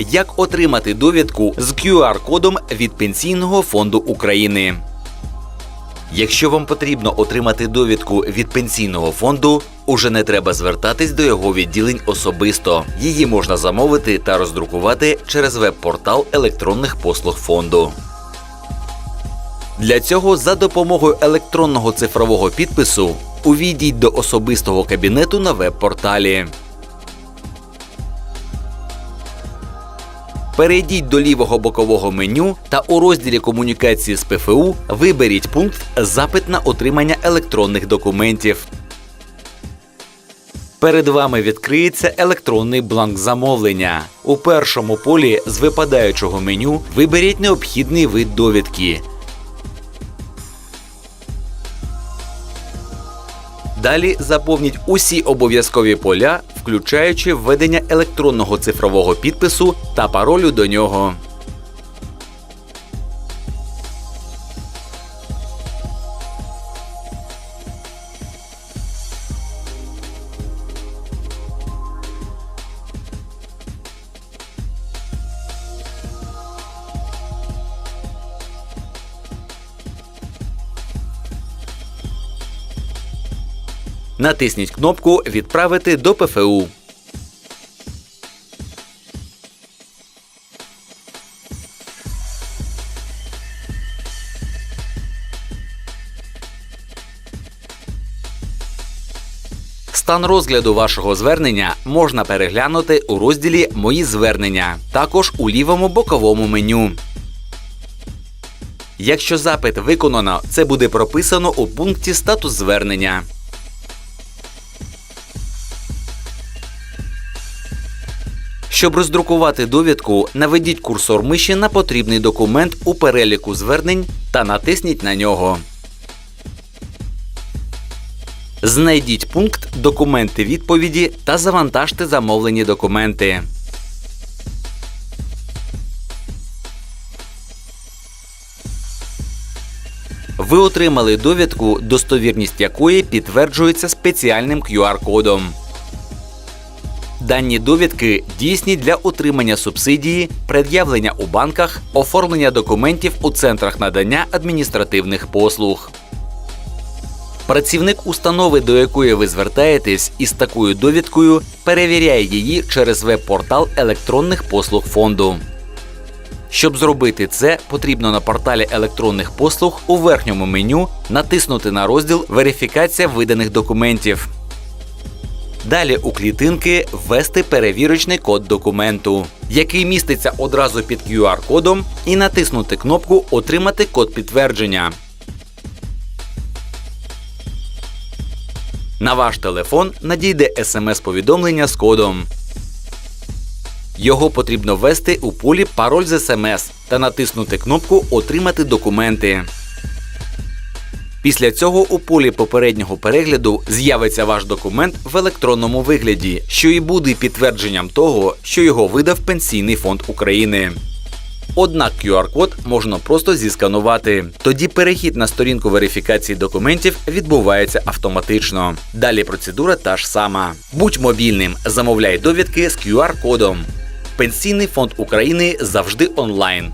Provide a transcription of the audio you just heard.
як отримати довідку з QR-кодом від Пенсійного фонду України. Якщо вам потрібно отримати довідку від пенсійного фонду, уже не треба звертатись до його відділень особисто. Її можна замовити та роздрукувати через веб-портал електронних послуг фонду. Для цього за допомогою електронного цифрового підпису увійдіть до особистого кабінету на веб-порталі. Перейдіть до лівого бокового меню та у розділі комунікації з ПФУ виберіть пункт Запит на отримання електронних документів. Перед вами відкриється електронний бланк замовлення. У першому полі з випадаючого меню виберіть необхідний вид довідки. Далі заповніть усі обов'язкові поля, включаючи введення електронного цифрового підпису та паролю до нього. Натисніть кнопку Відправити до ПФУ. Стан розгляду вашого звернення можна переглянути у розділі Мої звернення, також у лівому боковому меню. Якщо запит виконано, це буде прописано у пункті Статус звернення. Щоб роздрукувати довідку, наведіть курсор миші на потрібний документ у переліку звернень та натисніть на нього. Знайдіть пункт Документи відповіді та завантажте замовлені документи. Ви отримали довідку, достовірність якої підтверджується спеціальним QR-кодом. Дані довідки дійсні для отримання субсидії, пред'явлення у банках, оформлення документів у центрах надання адміністративних послуг. Працівник установи, до якої ви звертаєтесь із такою довідкою, перевіряє її через веб-портал електронних послуг фонду. Щоб зробити це, потрібно на порталі електронних послуг у верхньому меню натиснути на розділ Верифікація виданих документів. Далі у клітинки ввести перевірочний код документу, який міститься одразу під QR-кодом, і натиснути кнопку Отримати код підтвердження. На ваш телефон надійде смс-повідомлення з кодом. Його потрібно ввести у полі Пароль з смс та натиснути кнопку Отримати документи. Після цього у полі попереднього перегляду з'явиться ваш документ в електронному вигляді, що і буде підтвердженням того, що його видав Пенсійний фонд України. Однак QR-код можна просто зісканувати. Тоді перехід на сторінку верифікації документів відбувається автоматично. Далі процедура та ж сама. Будь мобільним, замовляй довідки з QR-кодом. Пенсійний фонд України завжди онлайн.